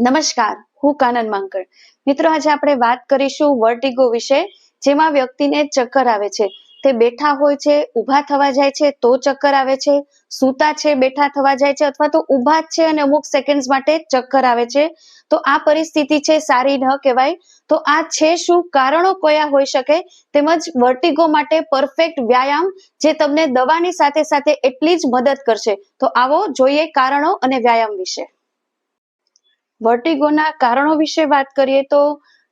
નમસ્કાર, હું કાનન માંકડ. મિત્રો, આજે આપણે વાત કરીશું વર્ટિગો વિશે, જેમાં વ્યક્તિને ચક્કર આવે છે. તે બેઠા હોય છે, ઊભા થવા જાય છે, તો ચક્કર આવે છે. સૂતા છે, બેઠા થવા જાય છે, અથવા તો ઊભા જ છે અને અમુક સેકન્ડ માટે ચક્કર આવે છે. તો આ પરિસ્થિતિ છે, સારી ન કહેવાય. તો આ છે શું? કારણો કયા હોઈ શકે? તેમજ વર્ટિગો માટે પરફેક્ટ વ્યાયામ, જે તમને દવાની સાથે સાથે એટલી જ મદદ કરશે. તો આવો જોઈએ કારણો અને વ્યાયામ વિશે. વર્ટિગોના કારણો વિશે વાત કરીએ તો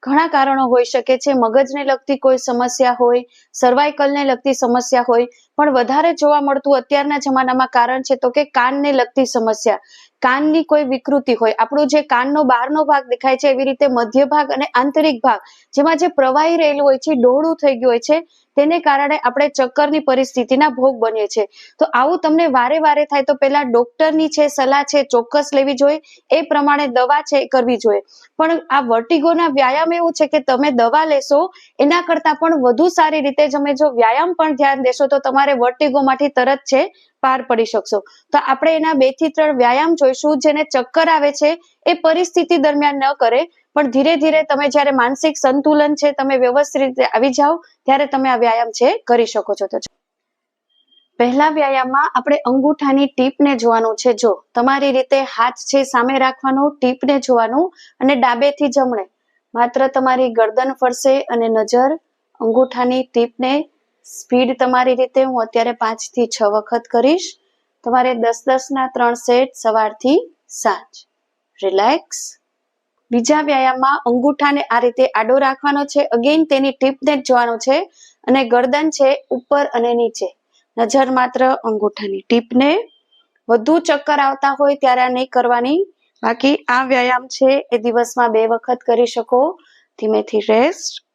ઘણા કારણો હોઈ શકે છે. મગજને લગતી કોઈ સમસ્યા હોય સર્વાઇકલને લગતી સમસ્યા હોય પણ વધારે જોવા મળતું અત્યારના જમાનામાં કારણ છે તો કે કાનને લગતી સમસ્યા. કાનની કોઈ વિકૃતિ હોય. આપણો જે કાનનો બહારનો ભાગ દેખાય છે એવી રીતે મધ્ય ભાગ અને આંતરિક ભાગ, જેમાં જે પ્રવાહી રહેલું હોય છે, ડોળું થઈ ગયું હોય છે, તેને કારણે આપણે ચક્કરની પરિસ્થિતિના ભોગ બનીએ છીએ. તો આવું તમને વારે વારે થાય તો પહેલા ડોક્ટરની છે, સલાહ છે, ચોક્કસ લેવી જોઈએ. એ પ્રમાણે દવા છે એ કરવી જોઈએ. પણ આ વર્ટિગોના વ્યાયામ એવું છે કે તમે દવા લેશો, એના કરતા પણ વધુ સારી રીતે તમે જો વ્યાયામ પણ ધ્યાન દેશો તો તમારે વર્ટિગોમાંથી તરત છે, પાર પડી શકશો. તો આપણે એના બેથી ત્રણ વ્યાયામ જોઈશું, જેને ચક્કર આવે છે, એ પરિસ્થિતિ દરમિયાન ન કરે, પણ ધીરે ધીરે તમે જ્યારે માનસિક સંતુલન છે, તમે વ્યવસ્થિત રીતે આવી જાઓ, ત્યારે તમે આ વ્યાયામ છે, કરી શકો છો. તો પહેલા વ્યાયામમાં આપણે અંગૂઠાની ટીપને જોવાનું છે. જો તમારી રીતે હાથ છે, સામે રાખવાનો, ટીપને જોવાનું અને ડાબેથી જમણે. માત્ર તમારી ગરદન ફરશે અને નજર અંગૂઠાની ટીપને સ્પીડ તમારી રીતે હું અત્યારે પાંચથી છ વખત કરીશ. તમારે દસ દસ ના ત્રણ સેટ સવારથી સાંજ. રિલેક્સ બીજા વ્યાયામમાં અંગૂઠાને આ રીતે આડો રાખવાનો છે. અગેન તેની ટીપને જ જોવાનું છે. અને ગરદન છે ઉપર અને નીચે. નજર માત્ર અંગૂઠાની ટીપને. વધુ ચક્કર આવતા હોય ત્યારે આ નહીં કરવાની. બાકી આ વ્યાયામ છે એ દિવસમાં બે વખત કરી શકો. ધીમેથી રેસ્ટ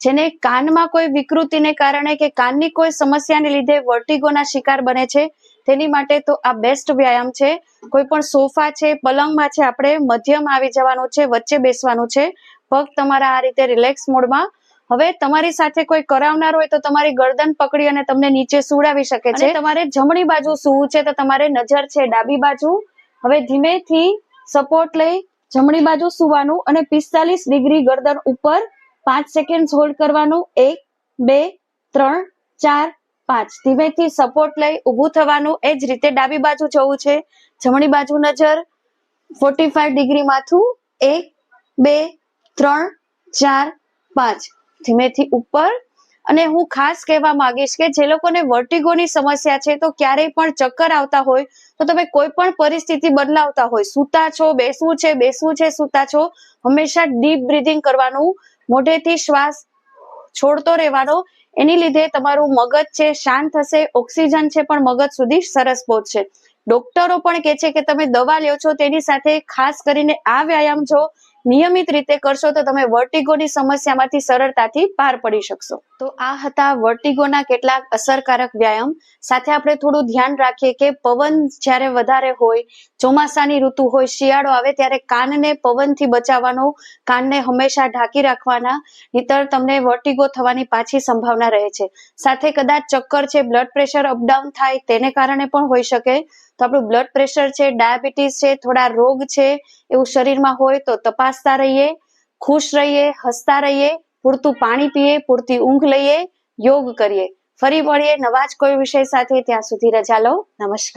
જેને કાનમાં કોઈ વિકૃતિને કારણે કે કાનની કોઈ સમસ્યાને લીધે વર્ટિગોના શિકાર બને છે તેની માટે તો આ બેસ્ટ વ્યાયામ છે. કોઈ પણ સોફા છે પલંગમાં છે આપણે મધ્યમ આવી જવાનું છે વચ્ચે બેસવાનું છે. પગ તમારા આ રીતે રિલેક્સ મોડમાં. હવે તમારી સાથે કોઈ કરાવનાર હોય તો તમારી ગરદન પકડી અને તમને નીચે સુડાવી શકે છે. તમારે જમણી બાજુ સુવું છે તો તમારે નજર છે ડાબી બાજુ. હવે ધીમેથી સપોર્ટ લઈ જમણી બાજુ સુવાનું અને પિસ્તાલીસ ડિગ્રી ગરદન ઉપર પાંચ સેકન્ડ હોલ્ડ કરવાનું. એક, બે, ત્રણ, ચાર, પાંચ. ધીમેથી સપોર્ટ લઈ ઊભું થવાનું. એ જ રીતે ડાબી બાજુ જવું છે. જમણી બાજુ નજર ફોર્ટી ફાઈવ ડિગ્રી માથું. એક, બે, ત્રણ, ચાર, પાંચ. ધીમેથી ઉપર. અને હું ખાસ કહેવા માંગીશ કે જે લોકોને વર્ટિગોની સમસ્યા છે, તો ક્યારેય પણ ચક્કર આવતા હોય, તો તમે કોઈ પણ પરિસ્થિતિ બદલાવતા હોય. સૂતા છો, બેસવું છે બેસવું છે, સૂતા છો, હંમેશા ડીપ બ્રિધિંગ કરવાનું મોઢેથી શ્વાસ છોડતો રહેવાનો. એની લીધે તમારું મગજ છે, શાંત થશે ઓક્સિજન છે, પણ મગજ સુધી સરસ પહોંચશે. ડોક્ટરો પણ કે છે કે તમે દવા લ્યો છો, તેની સાથે ખાસ કરીને આ વ્યાયામ જો નિયમિત રીતે કરશો તો તમે વર્ટિગોની સમસ્યામાંથી સરળતાથી પાર પડી શકશો. તો આ હતા વર્ટિગોના કેટલાક અસરકારક વ્યાયામ. સાથે આપણે થોડું ધ્યાન રાખીએ કે પવન જ્યારે વધારે હોય, ચોમાસાની ઋતુ હોય, શિયાળો આવે ત્યારે કાનને પવનથી બચાવવાનો, કાનને હંમેશા ઢાંકી રાખવાના, નહીતર તમને વર્ટિગો થવાની પાછી સંભાવના રહે છે. સાથે કદાચ ચક્કર છે, બ્લડ પ્રેશર અપડાઉન થાય, તેને કારણે પણ હોઈ શકે. તો આપણું બ્લડ પ્રેશર છે, ડાયાબિટીસ છે, થોડા રોગ છે એવું શરીરમાં હોય તો તપાસતા રહીએ, ખુશ રહીએ, હસતા રહીએ, પૂરતું પાણી પીએ, પૂરતી ઊંઘ લઈએ, યોગ કરીએ. ફરી મળીએ નવા જ કોઈ વિષય સાથે. ત્યાં સુધી રજા લો. નમસ્કાર.